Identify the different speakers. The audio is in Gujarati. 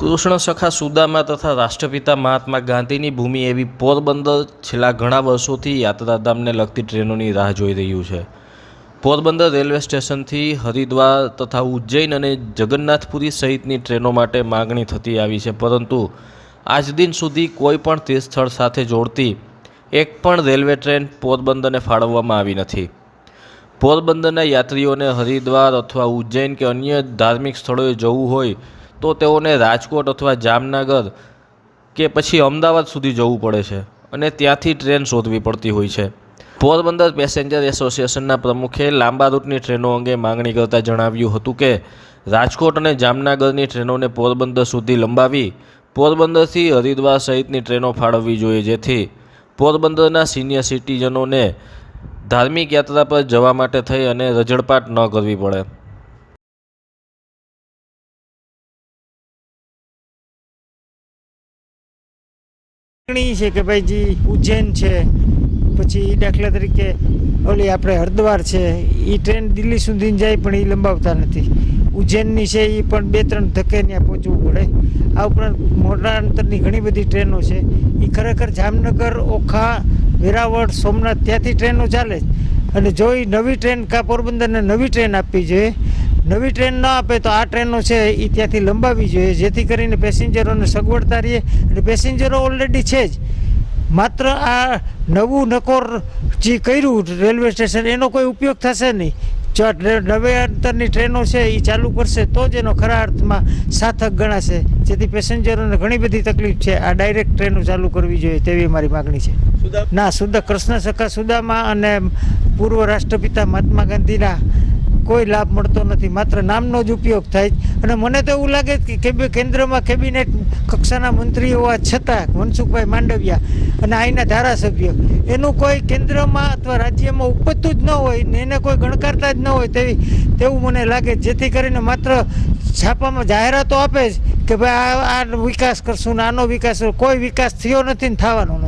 Speaker 1: કૃષ્ણ સખા સુદામા તથા રાષ્ટ્રપિતા મહાત્મા ગાંધીની ભૂમિ એવી પોરબંદર છેલ્લા ઘણા વર્ષોથી યાત્રાધામને લગતી ટ્રેનોની રાહ જોઈ રહ્યું છે. પોરબંદર રેલવે સ્ટેશનથી હરિદ્વાર તથા ઉજ્જૈન અને જગન્નાથપુરી સહિતની ટ્રેનો માટે માગણી થતી આવી છે, પરંતુ આજ દિન સુધી કોઈ પણ તીર્થસ્થળ સાથે જોડતી એક પણ રેલવે ટ્રેન પોરબંદરને ફાળવવામાં આવી નથી. પોરબંદરના યાત્રીઓને હરિદ્વાર અથવા ઉજ્જૈન કે અન્ય ધાર્મિક સ્થળોએ જવું હોય તો તેઓને રાજકોટ અથવા જામનગર કે પછી અમદાવાદ સુધી જવું પડે છે અને ત્યાંથી ટ્રેન શોધવી પડતી હોય છે. પોરબંદર પેસેન્જર એસોસિએશનના પ્રમુખે લાંબા રૂટની ટ્રેનો અંગે માંગણી કરતાં જણાવ્યું હતું કે, રાજકોટ અને જામનગરની ટ્રેનોને પોરબંદર સુધી લંબાવી પોરબંદરથી હરિદ્વાર સહિતની ટ્રેનો ફાળવવી જોઈએ, જેથી પોરબંદરના સિનિયર સિટીઝનોને ધાર્મિક યાત્રા પર જવા માટે થઈ અને રઝળપાટ ન કરવી પડે.
Speaker 2: માગણી છે કે ભાઈ ઉજ્જૈન છે, પછી દાખલા તરીકે ઓલી આપણે હરિદ્વાર છે એ ટ્રેન દિલ્હી સુધી જાય પણ એ લંબાવતા નથી. ઉજ્જૈનની છે એ પણ બે ત્રણ ધક્કે ત્યાં પહોંચવું પડે. આ ઉપરાંત મોટા અંતરની ઘણી બધી ટ્રેનો છે. એ ખરેખર જામનગર, ઓખા, વેરાવળ, સોમનાથ ત્યાંથી ટ્રેનો ચાલે અને જો એ નવી ટ્રેન કા પોરબંદરને નવી ટ્રેન આપવી જોઈએ નવી ટ્રેન ન આપે તો આ ટ્રેનો છે એ ત્યાંથી લંબાવી જોઈએ. જેથી કરીને પેસેન્જરોને સગવડતા રહે અને પેસેન્જરો ઓલરેડી છે જ. માત્ર આ નવું નકોર જે કર્યું રેલવે સ્ટેશન એનો કોઈ ઉપયોગ થશે નહીં. જો નવે અંતરની ટ્રેનો છે એ ચાલુ કરશે તો જ એનો ખરા અર્થમાં સાર્થક ગણાશે. જેથી પેસેન્જરોને ઘણી બધી તકલીફ છે. આ ડાયરેક્ટ ટ્રેનો ચાલુ કરવી જોઈએ તેવી મારી માગણી છે. ના શુદ્ધ કૃષ્ણ સખા સુદામા અને પૂર્વ રાષ્ટ્રપિતા મહાત્મા ગાંધીના કોઈ લાભ મળતો નથી માત્ર નામનો જ ઉપયોગ થાય. અને મને તો એવું લાગે કે કેન્દ્રમાં કેબિનેટ કક્ષાના મંત્રી હોવા છતાં મનસુખભાઈ માંડવિયા અને અહીંના ધારાસભ્ય, એનું કોઈ કેન્દ્રમાં અથવા રાજ્યમાં ઉપજતું જ ન હોય ને એને કોઈ ગણકારતા જ ન હોય તેવી, તેવું મને લાગે જેથી કરીને માત્ર છાપામાં જાહેરાતો આપે જ કે ભાઈ આ આ વિકાસ કરશું ને આનો વિકાસ, કોઈ વિકાસ થયો નથી ને થવાનો